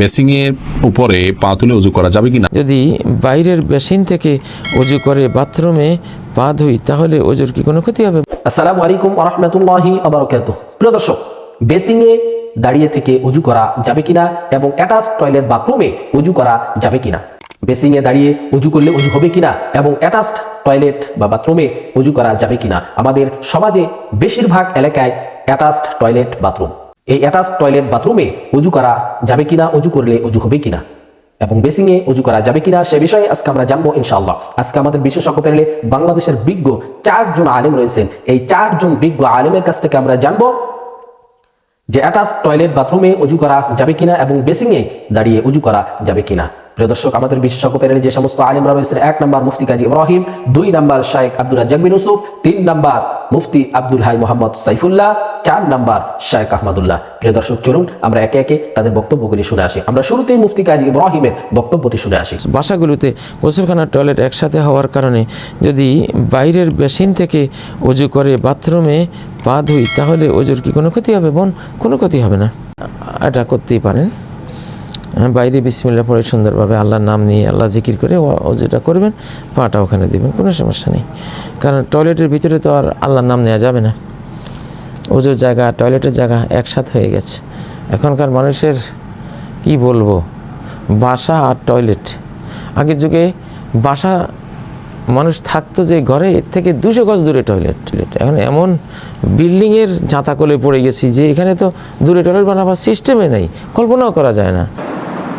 Basin এর উপরে পা তুলে উজু করা যাবে কিনা? যদি বাইরের বেসিন থেকে অজু করে বাথরুমে পা ধুই তাহলে অজুর কি কোনো ক্ষতি হবে? আসসালামু আলাইকুম আরহামতুল্লাহি আবরকাত প্রিয় দর্শক বেসিংয়ে দাঁড়িয়ে থেকে উজু করা যাবে কিনা এবং অ্যাটাচ টয়লেট বাথরুমে উজু করা যাবে কিনা? বেসিংয়ে দাঁড়িয়ে উজু করলে উজু হবে কিনা এবং অ্যাটাচড টয়লেট বা বাথরুমে উজু করা যাবে কিনা? আমাদের সমাজে বেশিরভাগ এলাকায় অ্যাটাচড টয়লেট বাথরুম। এই অ্যাটাচ টয়লেট বাথরুমে উজু করা যাবে কিনা, উজু করলে উজু হবে কিনা? এবং বেসিংয়ে উজু করা যাবে কিনা, সে বিষয়ে আজকে আমরা জানব ইনশাআল্লাহ। আজকে আমাদের বিশেষজ্ঞ প্যানেলে বাংলাদেশের বিজ্ঞ চারজন আলেম রয়েছেন। এই চারজন বিজ্ঞ আলেমের কাছ থেকে আমরা জানব যে অ্যাটাচ টয়লেট বাথরুমে উজু করা যাবে কিনা এবং বেসিংয়ে দাঁড়িয়ে উজু করা যাবে কিনা। প্রিয় দর্শক, আমাদের বিশেষজ্ঞ প্যানেলে যে সমস্ত আলেমরা রয়েছেন, এক নম্বর মুফতি কাজী ইব্রাহিম, দুই নম্বর শাইখ আব্দুল রাজ্জাক বিন ইউসুফ, তিন নম্বর মুফতি আব্দুল হাই মোহাম্মদ সাইফুল্লাহ, চার নম্বর শাইখ আহমদুল্লাহ। প্রিয় দর্শক, চলুন আমরা একে একে তাদের বক্তব্যগুলি শুনে আসি। আমরা শুরুতেই মুফতি কাজী ইব্রাহিমের বক্তব্যটি শুনে আসি। বাসাগুলোতে গোসলখানার টয়লেট একসাথে হওয়ার কারণে যদি বাইরের বেসিন থেকে অজু করে বাথরুমে পা ধুই, তাহলে অজুর কি কোনো ক্ষতি হবে বোন? কোনো ক্ষতি হবে না। এটা করতেই পারেন। বাইরে বিসমিল্লা পড়ে সুন্দরভাবে আল্লাহর নাম নিয়ে আল্লাহ জিকির করে ও- অজুটা করবেন, পাটা ওখানে দেবেন, কোনো সমস্যা নেই। কারণ টয়লেটের ভিতরে তো আর আল্লাহর নাম নেওয়া যাবে না। ওজোর জায়গা টয়লেটের জায়গা একসাথে হয়ে গেছে। এখনকার মানুষের কি বলব, বাসা আর টয়লেট। আগের যুগে বাসা, মানুষ থাকতো যে ঘরে, এর থেকে দুশো গজ দূরে টয়লেট। টয়লেট এখন এমন বিল্ডিংয়ের জাঁতাকলে পড়ে গেছি যে এখানে তো দূরে টয়লেট বানাবার সিস্টেমে নেই। কল্পনাও করা যায় না।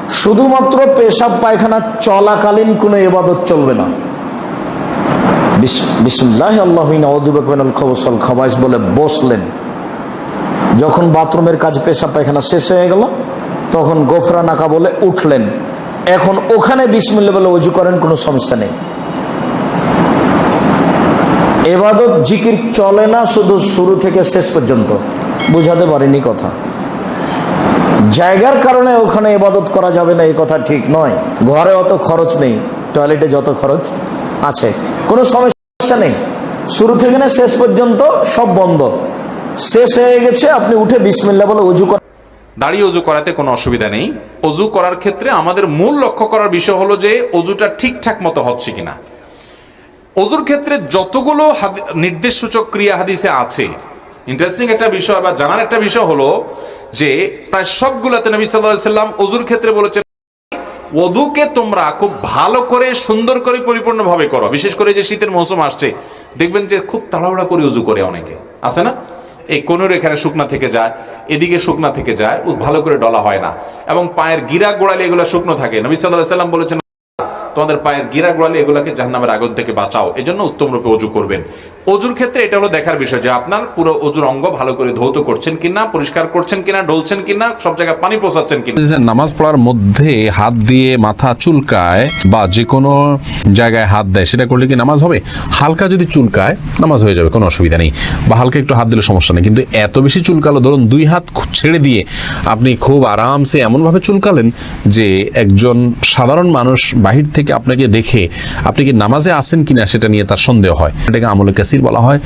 শুধুমাত্র পেশাব পায়খানা চলাকালীন কোনো এবাদত চলবে না। বিসমুল্লাহ আল্লাহিন খবসল খবাইস বলে বসলেন। যখন বাথরুমের কাজ পেশাব পায়খানা শেষ হয়ে গেল, তখন গোফরা নাকা বলে উঠলেন। এখন ওখানে বিসমিল্লা বলে অজু করেন, কোনো সমস্যা নেই। এবাদত জিকির চলে না, শুধু শুরু থেকে শেষ পর্যন্ত। বুঝাতে পারিনি কথা। জায়গার কারণে ওখানে ইবাদত করা যাবে না, এই কথা ঠিক নয়। ঘরে অত খরচ নেই, টয়লেটে যত খরচ আছে। কোনো সমস্যা নেই। শুরু থেকে না শেষ পর্যন্ত সব বন্ধ। শেষ হয়ে গেছে, আপনি উঠে বিসমিল্লা বলে উজু করেন দাঁড়িয়ে অজু করাতে কোনো অসুবিধা নেই। অজু করার ক্ষেত্রে আমাদের মূল লক্ষ্য করার বিষয় হলো যে অজুটা ঠিকঠাক মতো হচ্ছে কিনা। অজুর ক্ষেত্রে যতগুলো নির্দেশ সূচক ক্রিয়া হাদিসে আছে ইন্টারেস্টিং একটা বিষয় বা জানার একটা বিষয় হলো যে প্রায় সবগুলোতে নবী সাল্লাহ সাল্লাম অজুর ক্ষেত্রে বলেছেন ওদুকে তোমরা খুব ভালো করে, সুন্দর করে পরিপূর্ণভাবে করো। বিশেষ করে যে শীতের মৌসুম আসছে, দেখবেন যে খুব তাড়াহুড়া করে উজু করে অনেকে। আছে না? এই কোনোর এখানে শুকনা থেকে যায়, এদিকে শুকনা থেকে যায় ভালো করে ডলা হয় না। এবং পায়ের গিরা গোড়ালি এগুলো শুকনো থাকে। নবী সাল্লাহ সাল্লাম বলেছেন, তোমাদের পায়ের গিরা গোড়ালি এগুলাকে জাহান্নামের আগুন থেকে বাঁচাও। এই জন্য উত্তম রূপে অজু করবেন। অজুর ক্ষেত্রে এটা হলো দেখার বিষয় যে আপনার পুরো অজুর অঙ্গ ভালো করে ধৌত করছেন কিনা, পরিষ্কার করছেন কিনা ডলছেন কিনা, সব জায়গায় পানি পৌঁছাচ্ছেন কিনা। নামাজ পড়ার মধ্যে হাত দিয়ে মাথা চুলকায় বা যে কোনো জায়গায় হাত দেয়, সেটা করলে কি নামাজ হবে? হালকা যদি চুলকায়, নামাজ হয়ে যাবে, কোনো অসুবিধা নেই। বা হালকা একটু হাত দিলে সমস্যা নেই। কিন্তু এত বেশি চুলকালো, ধরুন দুই হাত ছেড়ে দিয়ে আপনি খুব আরামসে এমনভাবে চুলকালেন যে একজন সাধারণ মানুষ বাহির থেকে আপনাকে দেখে আপনি কি নামাজে আসেন কিনা, সেটা নিয়ে তার সন্দেহ হয়। এটাকে আমলে কাসির বলা হয়,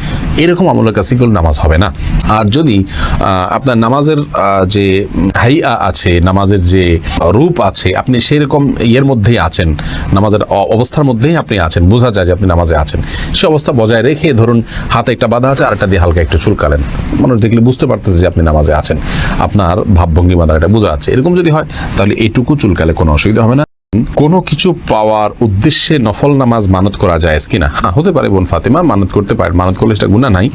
এরকম আমলে কাসির করলে নামাজ হবে না। আর যদি আপনার নামাজের যে হাইয়া আছে, নামাজের যে রূপ আছে, আপনি সেরকম ইয়ের মধ্যেই আছেন, নামাজের অবস্থার মধ্যেই আপনি আছেন, বোঝা যায় যে আপনি নামাজে আছেন। সে অবস্থা বজায় রেখে ধরুন হাতে একটা বাধা আছে, আরেকটা দিয়ে হালকা একটু চুলকালেন। মানুষ দেখলে বুঝতে পারতেছে যে আপনি নামাজে আছেন। আপনার ভাবভঙ্গি দ্বারা এটা বোঝা যাচ্ছে এরকম যদি হয়, তাহলে এটুকু চুলকালে কোনো অসুবিধা হবে না। কোনো কিছু পাওয়ার উদ্দেশ্যে নফল নামাজ মানত করা যায় কিনা? হ্যাঁ হতে পারে বোন ফাতেমা, মানত করতে পারে, মানত করলে সেটা গুণা নাই।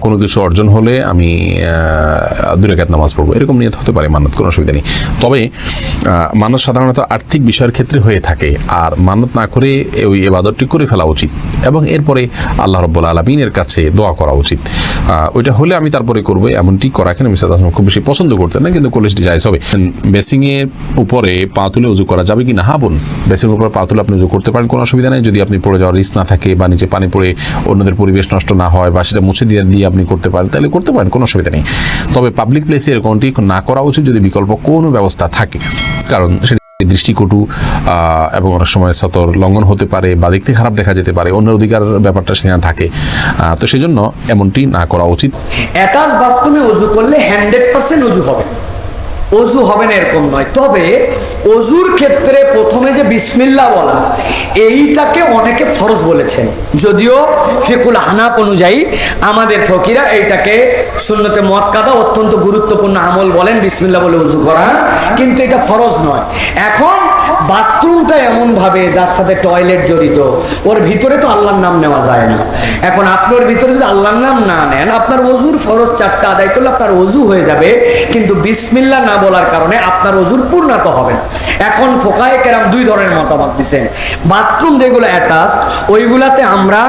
কোনো কিছু অর্জন হলে আমি দুই নামাজ পড়ব। এরকম নিয়ে হতে পারে মানত, কোনো অসুবিধা নেই। তবে মানুষ সাধারণত আর্থিক বিষয়ের ক্ষেত্রে হয়ে থাকে, আর মানত না করে ওই এবাদতটি করে ফেলা উচিত। এবং এরপরে আল্লাহ রব্বুল আলমিনের কাছে দোয়া করা উচিত। ওইটা হলে আমি তারপরে করব, এমনটি করা কেন আমি সাধারণত খুব বেশি পছন্দ করতেন না, কিন্তু কলেজটি যাই হবে। বেসিংয়ের উপরে পা তুলে উজু করা যাবে কি না হ্যাঁ বোন বেসিং উপরে পা তুলে আপনি উজু করতে পারেন, কোনো অসুবিধা নেই। যদি আপনি পড়ে যাওয়ার রিস্ক না থাকে বা নিচে পানি পড়ে অন্যদের পরিবেশ নষ্ট না হয় বা সেটা মুছে দিয়ে দিয়ে আপনি করতে পারেন, তাহলে করতে পারেন, কোনো অসুবিধা নেই। তবে পাবলিক প্লেসে এরকমটি না করা উচিত যদি বিকল্প কোনো ব্যবস্থা থাকে। কারণ সেটা দৃষ্টিকটু এবং অনেক সময় সতর লঙ্ঘন হতে পারে বা দেখতে খারাপ দেখা যেতে পারে অন্য অধিকার ব্যাপারটা সেখানে থাকে। তো সেজন্য এমনটি না করা উচিত। অ্যাটাচ বাথরুমে উজু করলে হান্ড্রেড পার্সেন্ট উজু হবে। অজু হবে না এরকম নয়। তবে অজুর ক্ষেত্রে প্রথমে যে বিসমিল্লা বলা, এইটাকে অনেকে ফরজ বলেছেন। যদিও ফিকুল হানাপ অনুযায়ী আমাদের ফকিরা এইটাকে শূন্যতে মক্কাদা অত্যন্ত গুরুত্বপূর্ণ আমল বলেন বিসমিল্লা বলে উজু করা, কিন্তু এটা ফরজ নয়। এখন বাথরুমটা এমন ভাবে যার সাথে টয়লেট জড়িত, ওর ভিতরে তো আল্লাহর নাম নেওয়া যায় না। এখন আপনার ভিতরে যদি আল্লাহর নাম না নেন, আপনার অজুর ফরজ চারটা আদায় করলে আপনার অজু হয়ে যাবে, কিন্তু বিসমিল্লা না বলার কারণে আপনার অজুর পূর্ণাত হবে এখন ফোকায় কেরাম দুই ধরনের মতামত দিচ্ছেন বাথরুম যেগুলো অ্যাটাচড, ওইগুলাতে আমরা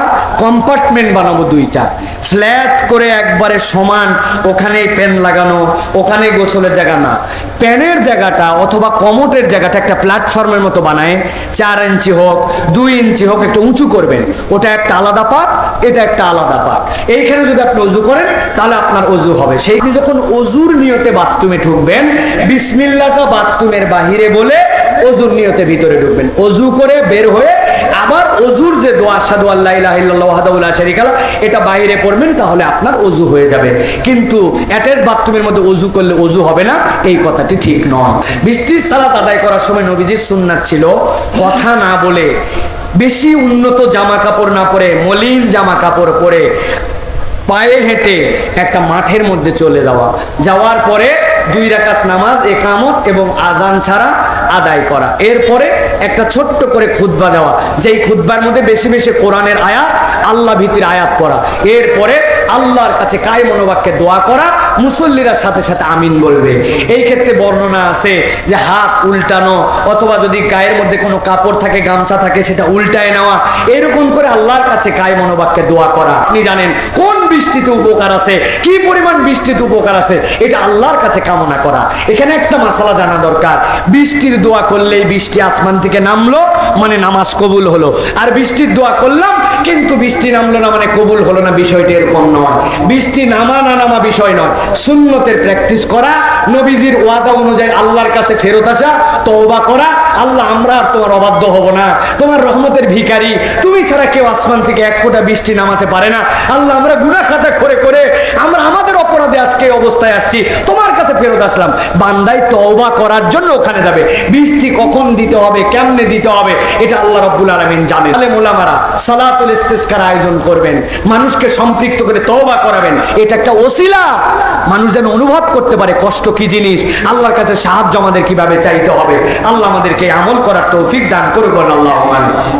কম্পার্টমেন্ট বানাবো দুইটা। ফ্ল্যাট করে একবারে সমান, ওখানেই প্যান লাগানো, ওখানেই গোসলের জায়গা না। প্যানের জায়গাটা অথবা কমোটের জায়গাটা একটা প্ল্যাটফর্মের মতো বানায়। চার ইঞ্চি হোক, দুই ইঞ্চি হোক, একটু উঁচু করবেন। ওটা একটা আলাদা পাক এটা একটা আলাদা পাক এইখানে যদি আপনি অজু করেন, তাহলে আপনার অজু হবে। সেই যখন অজুর নিয়তে বাথরুমে ঢুকবেন বিসমিল্লাটা বাথরুমের বাহিরে বলে অজুর নিয়তে ভিতরে ঢুকবেন। অজু করে বের হয়ে আবার অজুর যে দোয়া সাদু আল্লাহ ইলাহা ইল্লাল্লাহু ওয়াহদাহু লা শারীকা লাহ, এটা বাইরে পড়বেন তাহলে আপনার অজু হয়ে যাবে। কিন্তু অ্যাটাচ বাথরুমের মধ্যে অজু করলে অজু হবে না এই কথাটি ঠিক নয়। বৃষ্টির সালাত আদায় করার সময় নবীজির সুন্নাত ছিল কথা না বলে বেশি উন্নত জামা কাপড় না পরে মলিন জামা কাপড় পরে পায়ে হেঁটে একটা মাঠের মধ্যে চলে যাওয়া। যাওয়ার পরে দুই রাকাত নামাজ, একামত এবং আজান ছাড়া আদায় করা। এরপরে একটা ছোট্ট করে খুতবা দেওয়া। যেই খুতবার মধ্যে বেশি বেশি কোরআনের আয়াত, আল্লাহ ভীতির আয়াত পড়া। এরপরে আল্লাহর কাছে কায় মনোবাক্যে দোয়া করা, মুসল্লিরা সাথে সাথে আমিন বলবে। এই ক্ষেত্রে বর্ণনা আছে যে হাত উল্টানো অথবা যদি গায়ের মধ্যে কোনো কাপড় থাকে, গামছা থাকে, সেটা উল্টায় নেওয়া। এরকম করে আল্লাহর কাছে কায় মনোবাক্যে দোয়া করা। আপনি জানেন কোন বৃষ্টিতে উপকার আছে, কি পরিমাণ বৃষ্টিতে উপকার আছে, এটা আল্লাহর কাছে কামনা করা। এখানে একটা মশলা জানা দরকার। বৃষ্টির দোয়া করলেই বৃষ্টি আসমান থেকে নামলো মানে নামাজ কবুল হলো। আর বৃষ্টির দোয়া করলাম, কিন্তু বৃষ্টি নামলো না মানে কবুল হলো না, বিষয়টি এরকম নয়। বৃষ্টি নামা না নামা বিষয় নয়। শূন্যতের প্র্যাকটিস করা নবীজির ওয়াদা অনুযায়ী আল্লাহর কাছে ফেরত আসা, তওবা করা, আল্লাহ, আমরা আর তোমার অবাধ্য হব না। তোমার রহমতের ভিখারি, তুমি ছাড়া কেউ আসমান থেকে এক ফোঁটা বৃষ্টি নামাতে পারে না। আল্লাহ, আমরা গুনাহ খাতা করে করে আমরা আমাদের অপরাধে আজকে অবস্থায় আসছি। তোমার কাছে ফেরত আসলাম। বান্দাই তওবা করার জন্য ওখানে যাবে। বৃষ্টি কখন দিতে হবে, কেমনে দিতে হবে, এটা আল্লাহ রব্বুল আলমিন জানেন। তাহলে মোলামারা সালাতুল ইস্তেস্কার আয়োজন করবেন। মানুষকে সম্পৃক্ত করে তওবা করাবেন। এটা একটা ওসিলা। মানুষ যেন অনুভব করতে পারে কষ্ট কি জিনিস? আল্লাহর কাছে সাহায্য আমাদের কীভাবে চাইতে হবে? আল্লাহ আমাদেরকে আমল করার তৌফিক দান করবেন আল্লাহ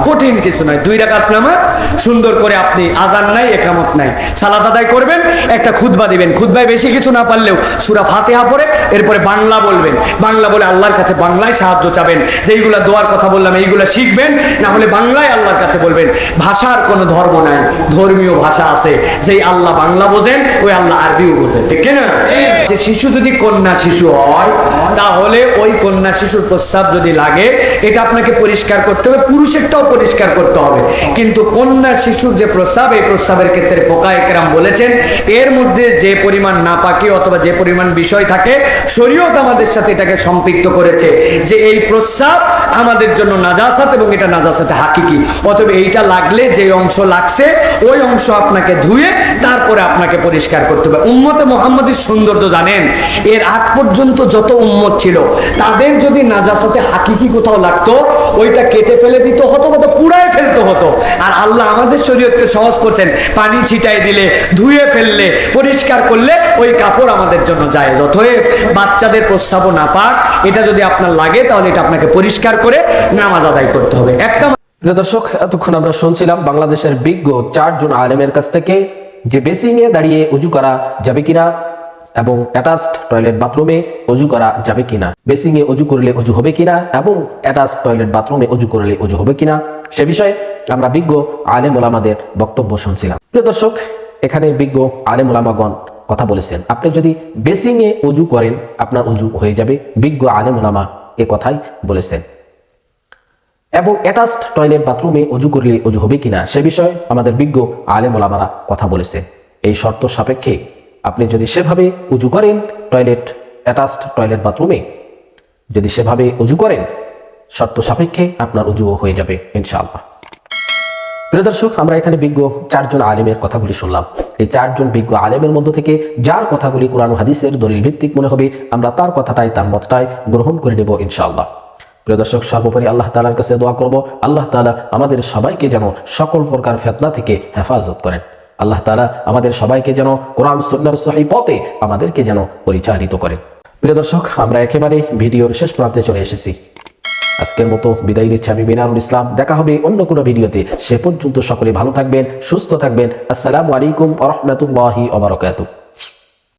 কঠিন কিছু নয়। দুই রাকাত নামাজ, সুন্দর করে আপনি আজান নাই, একামত নাই। সালাত আদায় করবেন, একটা খুতবা দিবেন। খুতবায় বেশি কিছু না পারলেও সুরা ফাতেহা পড়ে, এরপরে বাংলা বলবেন। বাংলা বলে আল্লাহর কাছে বাংলায় সাহায্য চাবেন। যেইগুলা দোয়ার কথা বললাম, এইগুলা শিখবেন, না হলে বাংলায় আল্লাহর কাছে বলবেন। ভাষার কোনো ধর্ম নাই, ধর্মীয় ভাষা আছে, যেই আল্লাহ বাংলা বোঝেন, ওই আল্লাহ আরবিও বোঝেন। ঠিক না যে শিশু যদি কন্যা শিশু হয়, তাহলে ওই কন্যা শিশুর প্রস্রাব যদি লাগে, এটা আপনাকে পরিষ্কার করতে হবে, পুরুষেরটাও পরিষ্কার করতে হবে। কিন্তু কন্যা শিশুর যে প্রস্রাব, এই প্রস্রাবের ক্ষেত্রে ফোকা একরাম বলেছেন, এর মধ্যে যে পরিমাণ নাপাকি অথবা যে পরিমাণ বিষয় থাকে, শরীয়ত আমাদের সাথে এটাকে সম্পৃক্ত করেছে যে এই প্রস্রাব আমাদের জন্য নাজাসাত এবং এটা নাজাসাতে হাকিকি। অথবা এইটা লাগলে যে অংশ লাগছে, ওই অংশ আপনাকে ধুয়ে তারপরে আপনাকে পরিষ্কার করতে হবে। উম্মতে মোহাম্মদের সৌন্দর্য জানেন, এর আগ পর্যন্ত যত উম্মত ছিল, তাদের যদি নাজাসাতে হাকিকি কোথাও লাগতো, ওইটা কেটে ফেলে দিতে হতো বা পুড়ায় ফেলতে হতো। আর আল্লাহ আমাদের শরীয়তকে সহজ করছেন, পানি ছিটাই দিলে, ধুয়ে ফেললে, পরিষ্কার করলে ওই কাপড় আমাদের জন্য যায় অতএব বাচ্চাদের প্রস্রাব না পাক, এটা যদি আপনার লাগে, তাহলে এটা আপনাকে পরিষ্কার করে নামাজ আদায় করতে হবে। একটা দর্শক, এতক্ষণ আমরা শুনছিলাম বাংলাদেশের বিজ্ঞ চারজন আলেমের কাছ থেকে যে বেসিং এ দাঁড়িয়ে উজু করা যাবে কিনা। এবং অ্যাটাচড টয়লেট বাথরুমে অজু করা যাবে কিনা? বেসিং এ অজু করলে অজু হবে কিনা? এবং অ্যাটাচড টয়লেট বাথরুমে অজু করলে অজু হবে কিনা? সে বিষয়ে আমরা বিজ্ঞ আলেম ওলামাদের বক্তব্য শুনছিলাম। প্রিয় দর্শক, এখানে বিজ্ঞ আলেম ওলামাগণ কথা বলেছেন। আপনি যদি বেসিং এ অজু করেন, আপনার অজু হয়ে যাবে, বিজ্ঞ আলেম ওলামা এ কথাই বলেছেন। এবং অ্যাটাচড টয়লেট বাথরুমে অজু করলে অজু হবে কিনা, সে বিষয়ে আমাদের বিজ্ঞ আলেম ওলামারা কথা বলেছে এই শর্ত সাপেক্ষে আপনি যদি সেভাবে উজু করেন টয়লেট অ্যাটাচড টয়লেট বাথরুমে যদি সেভাবে উজু করেন, শর্ত সাপেক্ষে আপনার উজুও হয়ে যাবে, ইনশাআল্লাহ। প্রিয় দর্শক, আমরা এখানে বিজ্ঞ চারজন আলেমের কথাগুলি শুনলাম। এই চারজন বিজ্ঞ আলেমের মধ্য থেকে যার কথাগুলি কোরআন হাদিসের দলিল ভিত্তিক মনে হবে, আমরা তার কথাটাই, তার মতটাই গ্রহণ করে নেব, ইনশাআল্লাহ। প্রিয় দর্শক, সর্বোপরি আল্লাহ তালার কাছে দোয়া করব। আল্লাহ তালা আমাদের সবাইকে যেন সকল প্রকার ফেতনা থেকে হেফাজত করেন। আল্লাহ তালা আমাদের সবাইকে যেন কোরআন সন্ন্যার সহি পথে আমাদেরকে যেন পরিচালিত করেন। প্রিয় দর্শক, আমরা একেবারে ভিডিওর শেষ প্রান্তে চলে এসেছি। আজকের মতো বিদায় নিচ্ছি আমি বিনারুল ইসলাম। দেখা হবে অন্য কোনো ভিডিওতে। সে পর্যন্ত সকলে ভালো থাকবেন, সুস্থ থাকবেন। আসসালামু আলাইকুম আ রহমতুল্লাহি